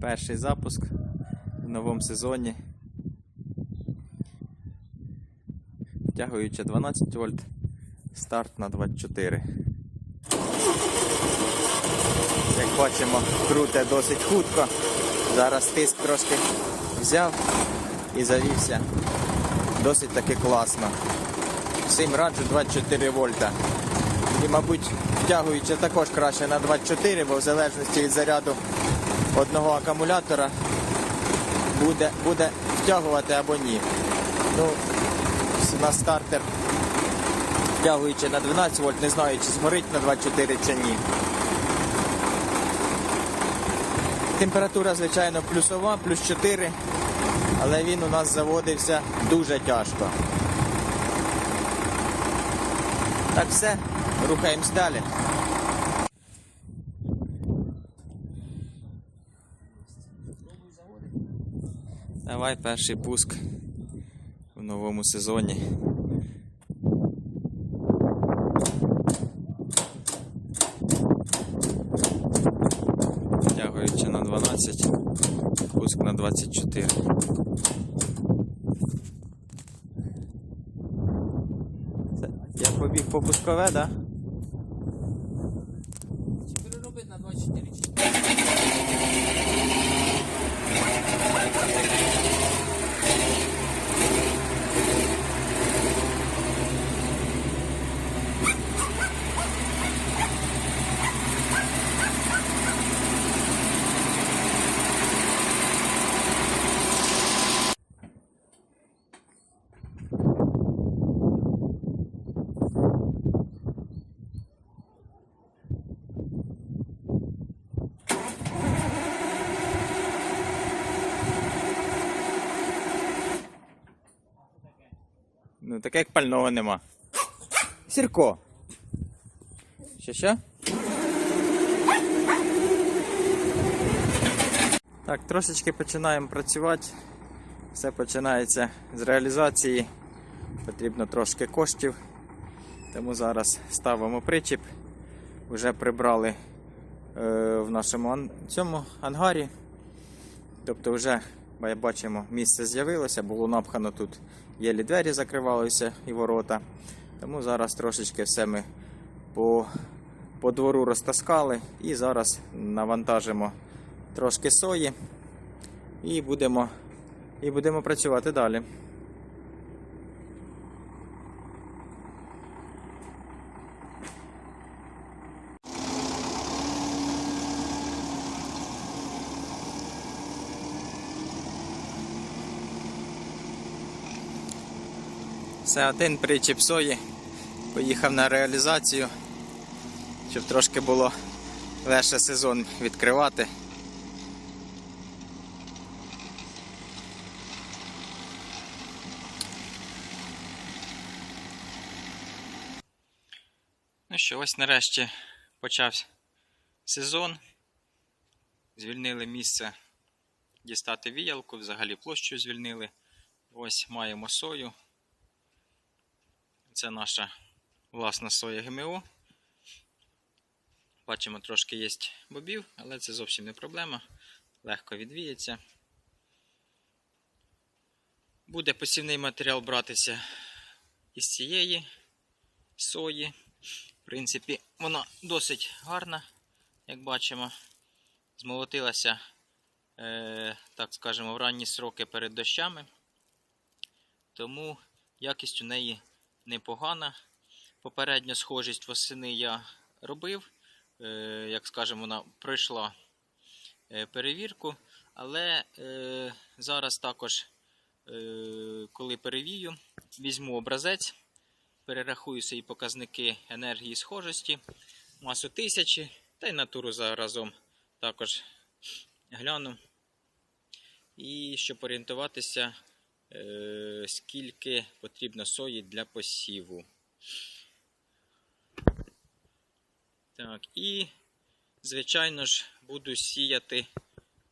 Перший запуск в новому сезоні. Втягуючи 12 вольт, старт на 24. Як бачимо, круте досить хутко. Зараз тиск трошки взяв і завівся. Досить таки класно. Всім раджу 24 вольта. І, мабуть, втягуючи також краще на 24, бо в залежності від заряду одного акумулятора буде, буде втягувати або ні. Ну, на стартер, втягуючи на 12 вольт, не знаю, чи згорить на 24 чи ні. Температура, звичайно, плюсова, плюс 4, але він у нас заводився дуже тяжко. Так все, рухаємось далі. Давай перший пуск в новому сезоні. Втягуючи на 12, пуск на 24. Це я побіг по пускове, так? Да? Переробити на 24 чи Ну, таке як пального нема. Сірко. Що що? Так, трошечки починаємо працювати. Все починається з реалізації. Потрібно трошки коштів. Тому зараз ставимо причіп. Вже прибрали е, в нашому цьому ангарі. Тобто вже бачимо, місце з'явилося, було напхано тут єлі двері закривалися і ворота. Тому зараз трошечки все ми по, по двору розтаскали і зараз навантажимо трошки сої і будемо, і будемо працювати далі. Все один причіп сої. Поїхав на реалізацію, щоб трошки було легше сезон відкривати. Ну що, ось нарешті почався сезон. Звільнили місце дістати віялку, взагалі площу звільнили. Ось маємо сою. Це наша власна соя ГМО. Бачимо, трошки є бобів, але це зовсім не проблема. Легко відвіється. Буде посівний матеріал братися із цієї сої. В принципі, вона досить гарна, як бачимо. Змолотилася, е, так скажемо, в ранні сроки перед дощами. Тому якість у неї непогана. Попередню схожість восени я робив. Е, як скажемо, вона пройшла е, перевірку. Але е, зараз також, коли перевію, візьму образець, перерахую свої показники енергії схожості, масу тисячі та й натуру заразом також гляну. І щоб орієнтуватися, скільки потрібно сої для посіву. Так, і, звичайно ж, буду сіяти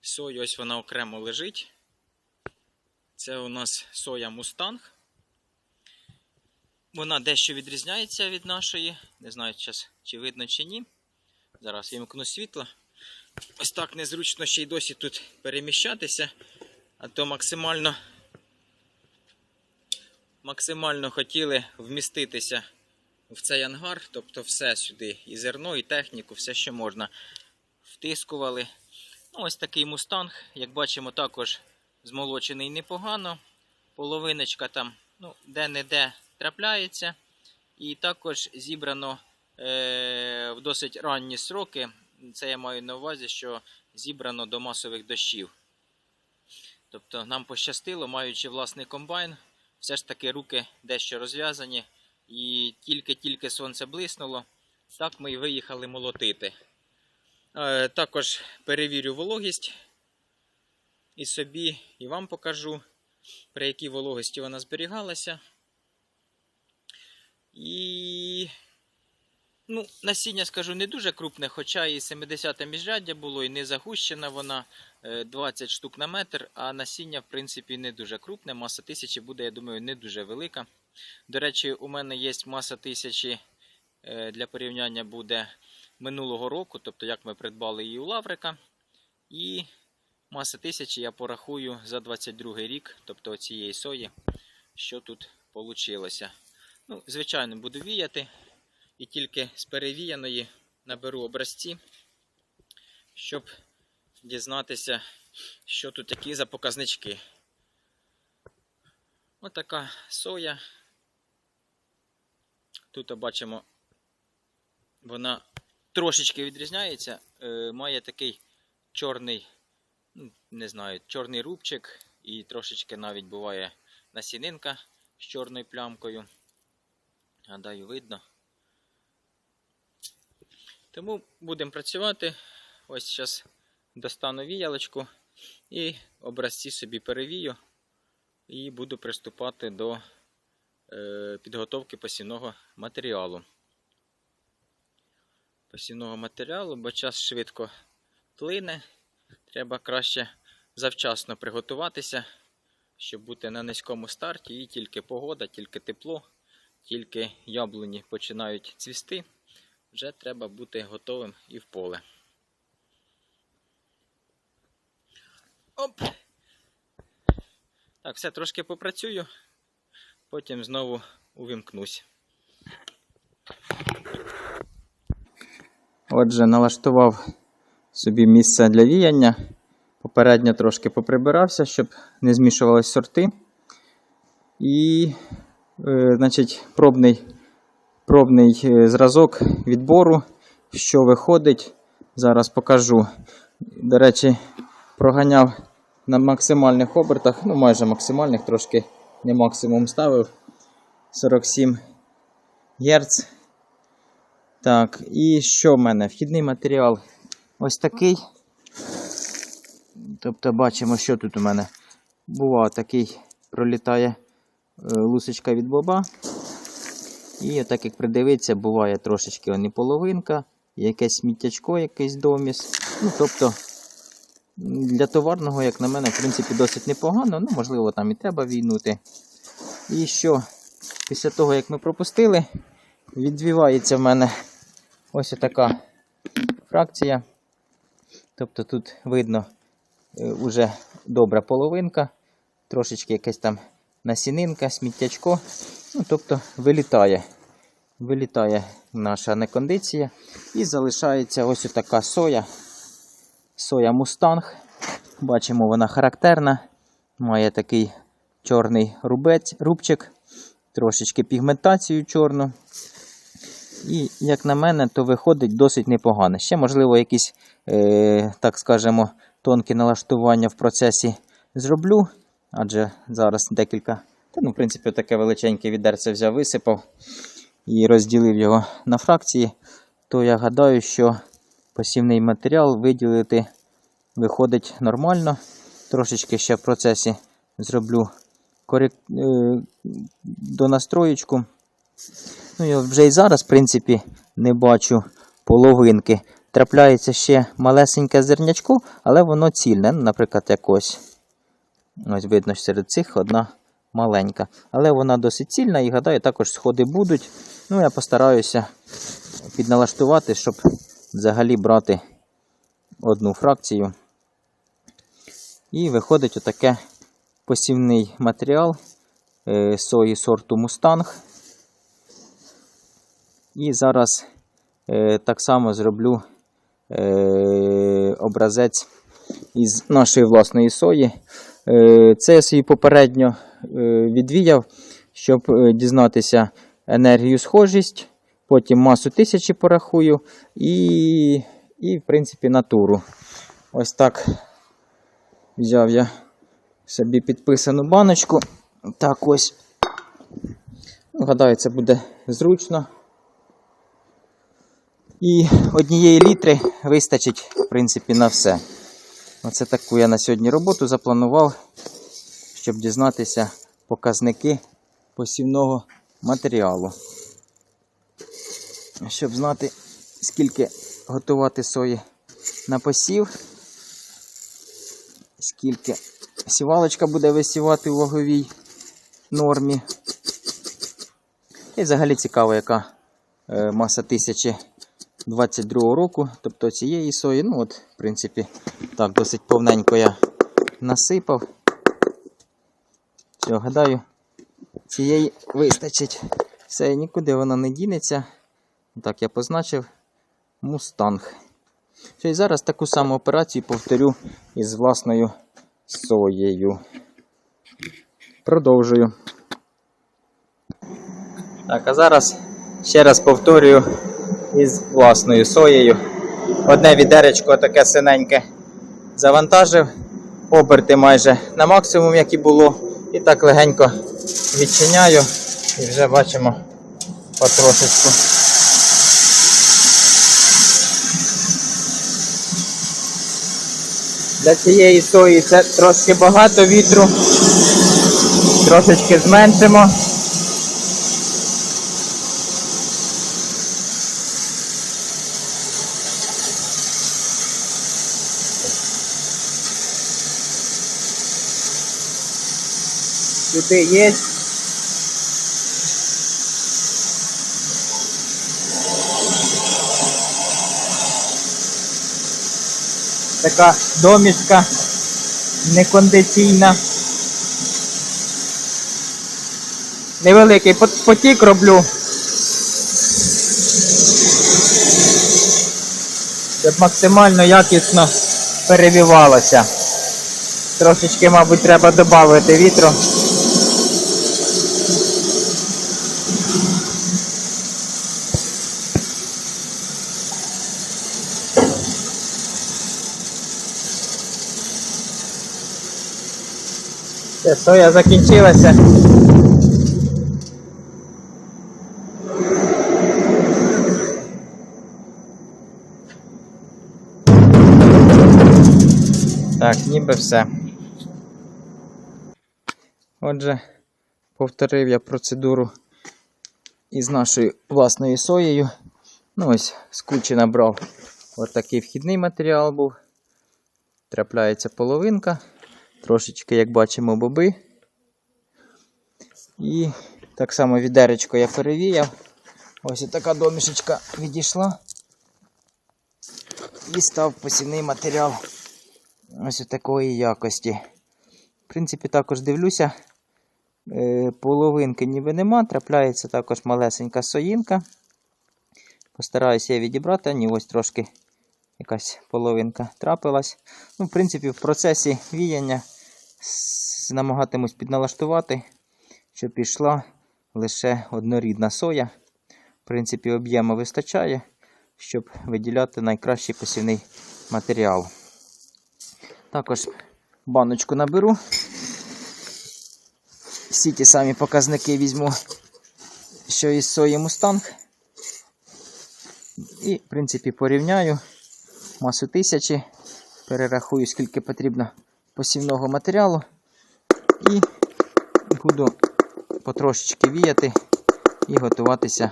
сою. Ось вона окремо лежить. Це у нас соя Мустанг. Вона дещо відрізняється від нашої. Не знаю, чи видно, чи ні. Зараз вимкну світло. ось так незручно ще й досі тут переміщатися, а то максимально, максимально хотіли вміститися в цей ангар, тобто все сюди, і зерно, і техніку, все, що можна. Втискували. Ну, ось такий мустанг, як бачимо, також змолочений непогано. Половиночка там ну, де-не-де трапляється. І також зібрано е, в досить ранні сроки. Це я маю на увазі, що зібрано до масових дощів. Тобто нам пощастило, маючи власний комбайн, все ж таки руки дещо розв'язані. І тільки-тільки сонце блиснуло, так ми і виїхали молотити. Е, також перевірю вологість і собі, і вам покажу, при якій вологості вона зберігалася. І ну, насіння, скажу, не дуже крупне, хоча і 70-те міжряддя було, і не загущена вона е, 20 штук на метр, а насіння, в принципі, не дуже крупне. Маса тисячі буде, я думаю, не дуже велика. До речі, у мене є маса тисячі е, для порівняння буде минулого року, тобто як ми придбали її у Лаврика. І маса тисячі я порахую за 22 рік, тобто цієї сої, що тут вийшло. Ну, звичайно, буду віяти. І тільки з перевіяної наберу образці, щоб дізнатися, що тут які за показнички. Отака соя. Тут бачимо, вона трошечки відрізняється. Е, має такий чорний, ну, не знаю, чорний рубчик і трошечки навіть буває насінинка з чорною плямкою. Гадаю, видно. Тому будемо працювати. Ось зараз достану віялочку і образці собі перевію. І буду приступати до е, підготовки посівного матеріалу. Посівного матеріалу, бо час швидко плине. Треба краще завчасно приготуватися, щоб бути на низькому старті. І тільки погода, тільки тепло, тільки яблуні починають цвісти. Вже треба бути готовим і в поле. Оп! Так, все, трошки попрацюю, потім знову увімкнусь. Отже, налаштував собі місце для віяння. Попередньо трошки поприбирався, щоб не змішувалися сорти. І, е, значить, пробний, пробний е, зразок відбору, що виходить. Зараз покажу. До речі, проганяв на максимальних обертах, ну майже максимальних, трошки не максимум ставив. 47 Гц. Так, і що в мене? Вхідний матеріал ось такий. Тобто бачимо, що тут у мене. Бува такий пролітає е, лусочка від боба. І отак як придивитися, буває трошечки і половинка, якесь сміттячко, якийсь доміс. Ну, тобто, для товарного, як на мене, в принципі, досить непогано. Ну, можливо, там і треба війнути. І що? Після того, як ми пропустили, відвівається в мене ось така фракція. Тобто тут видно е, уже добра половинка, трошечки якась там насінинка, сміттячко. Ну, тобто вилітає. Вилітає наша некондиція. І залишається ось така соя. Соя Мустанг. Бачимо, вона характерна. Має такий чорний рубець, рубчик, трошечки пігментацію чорну. І, як на мене, то виходить досить непогано. Ще, можливо, якісь, е, так скажемо, тонкі налаштування в процесі зроблю. Адже зараз декілька, та, ну, в принципі, таке величеньке відерце взяв, висипав і розділив його на фракції. То я гадаю, що посівний матеріал виділити виходить нормально. Трошечки ще в процесі зроблю корек... е, до настроєчку. Ну, я вже і зараз, в принципі, не бачу половинки. Трапляється ще малесеньке зернячко, але воно цільне. Наприклад, якось. Ось видно, серед цих одна маленька. Але вона досить цільна і гадаю, також сходи будуть. Ну, я постараюся підналаштувати, щоб взагалі брати одну фракцію. І виходить отаке посівний матеріал е, сої сорту Мустанг. І зараз е, так само зроблю е, образець із нашої власної сої. Е, це я собі попередньо е, відвіяв, щоб е, дізнатися енергію схожість, потім масу тисячі порахую і, і в принципі, натуру. Ось так взяв я собі підписану баночку. Так ось. Ну, Гадаю, це буде зручно. І однієї літри вистачить, в принципі, на все. Оце таку я на сьогодні роботу запланував, щоб дізнатися показники посівного матеріалу. Щоб знати, скільки готувати сої на посів, скільки сівалочка буде висівати у ваговій нормі. І взагалі цікаво, яка е, маса тисячі 22 року, тобто цієї сої. Ну от, в принципі, так, досить повненько я насипав. Все, гадаю, цієї вистачить. Все, нікуди вона не дінеться. Так, я позначив мустанг. Все, і зараз таку саму операцію повторю із власною соєю. Продовжую. Так, а зараз ще раз повторюю із власною соєю. Одне відеречко таке синеньке завантажив, оберти майже на максимум, як і було. І так легенько відчиняю і вже бачимо потрошечку. Для цієї сої це трошки багато вітру. Трошечки зменшимо. Сюди є. Така домішка некондиційна. Невеликий потік роблю. Щоб максимально якісно перевівалося. Трошечки, мабуть, треба додати вітру. Соя закінчилася. Так, ніби все. Отже, повторив я процедуру із нашою власною соєю. Ну ось, з кучі набрав отакий вхідний матеріал був. Трапляється половинка. Трошечки, як бачимо, боби. І так само відеречко я перевіяв. Ось така домішечка відійшла. І став посівний матеріал ось такої якості. В принципі, також дивлюся. Е, Половинки ніби нема, трапляється також малесенька соїнка. Постараюся її відібрати, ні, ось трошки якась половинка трапилась. Ну, В принципі, в процесі віяння намагатимусь підналаштувати, щоб пішла лише однорідна соя. В принципі, об'єму вистачає, щоб виділяти найкращий посівний матеріал. Також баночку наберу. Всі ті самі показники візьму, що із сої мустанг. І, в принципі, порівняю масу тисячі, перерахую, скільки потрібно посівного матеріалу. І буду потрошечки віяти і готуватися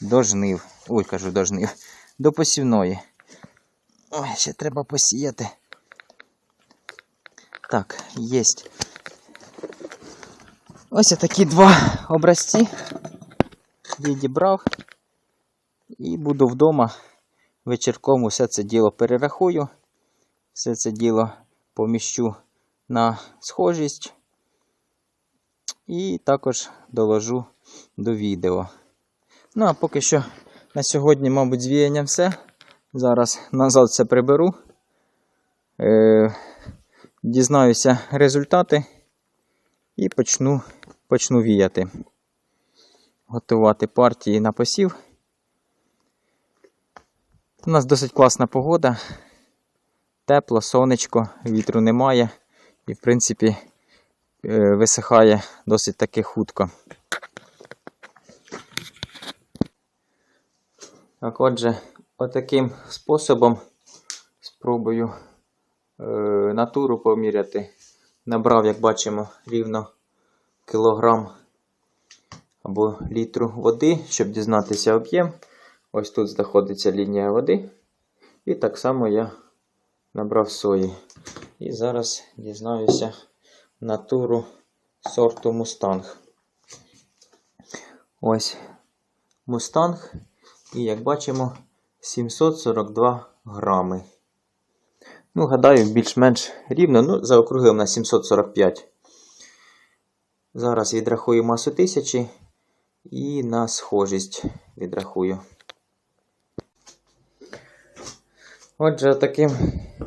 до жнив. Ой, кажу до жнив. До посівної. Ой, ще треба посіяти. Так, є. Ось такі два образці. Відібрав. І буду вдома вечірком усе це діло перерахую Все це діло поміщу на схожість і також доложу до відео. Ну, а поки що на сьогодні, мабуть, з віянням все. Зараз назад все приберу. Е, дізнаюся результати і почну, почну віяти. Готувати партії на посів. У нас досить класна погода. Тепло, сонечко, вітру немає. І, в принципі, е, висихає досить таки хутко. Так, отже, отаким способом спробую е, натуру поміряти. Набрав, як бачимо, рівно кілограм або літру води, щоб дізнатися об'єм. Ось тут знаходиться лінія води. І так само я набрав сої. І зараз дізнаюся натуру сорту мустанг. Ось мустанг. І як бачимо, 742 грами. Ну, гадаю, більш-менш рівно. Ну, заокруглив на 745. Зараз відрахую масу тисячі і на схожість відрахую. Отже, таким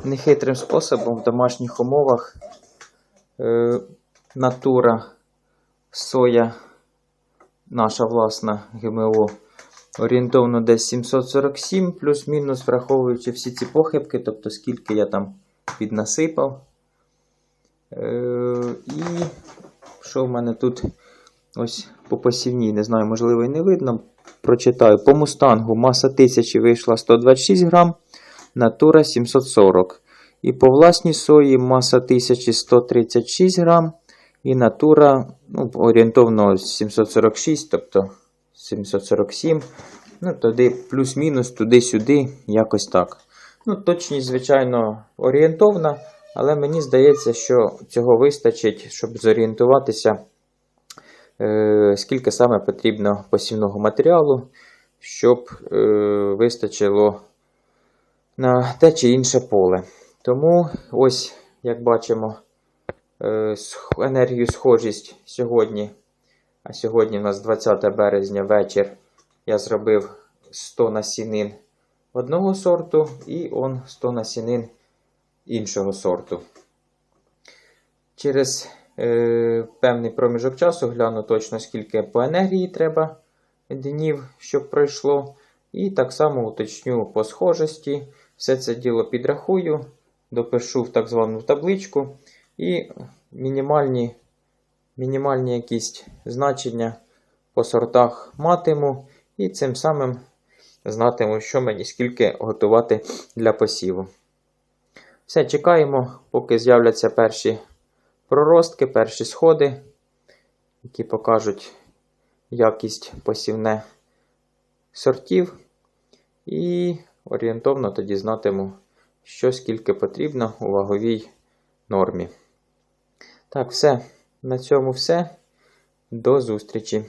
нехитрим способом в домашніх умовах е, натура соя, наша власна ГМО, орієнтовно десь 747, плюс-мінус, враховуючи всі ці похибки, тобто скільки я там піднасипав. Е, і що в мене тут ось по посівній, не знаю, можливо, і не видно. Прочитаю. По мустангу маса 1000 вийшла 126 грам, натура 740. І по власній сої маса 1136 грам, і натура ну, орієнтовно 746, тобто 747. Ну, туди плюс-мінус, туди-сюди, якось так. Ну, точність, звичайно, орієнтовна, але мені здається, що цього вистачить, щоб зорієнтуватися, е, скільки саме потрібно посівного матеріалу, щоб е, вистачило на те чи інше поле. Тому ось, як бачимо, е, енергію схожість сьогодні. А сьогодні у нас 20 березня вечір. Я зробив 100 насінин одного сорту і он 100 насінин іншого сорту. Через е, певний проміжок часу гляну точно, скільки по енергії треба днів, щоб пройшло. І так само уточню по схожості. Все це діло підрахую, допишу в так звану табличку і мінімальні, мінімальні якісь значення по сортах матиму. І цим самим знатиму, що мені скільки готувати для посіву. Все, чекаємо, поки з'являться перші проростки, перші сходи, які покажуть якість посівне сортів. І орієнтовно тоді знатиму, що скільки потрібно у ваговій нормі. Так, все. На цьому все. До зустрічі!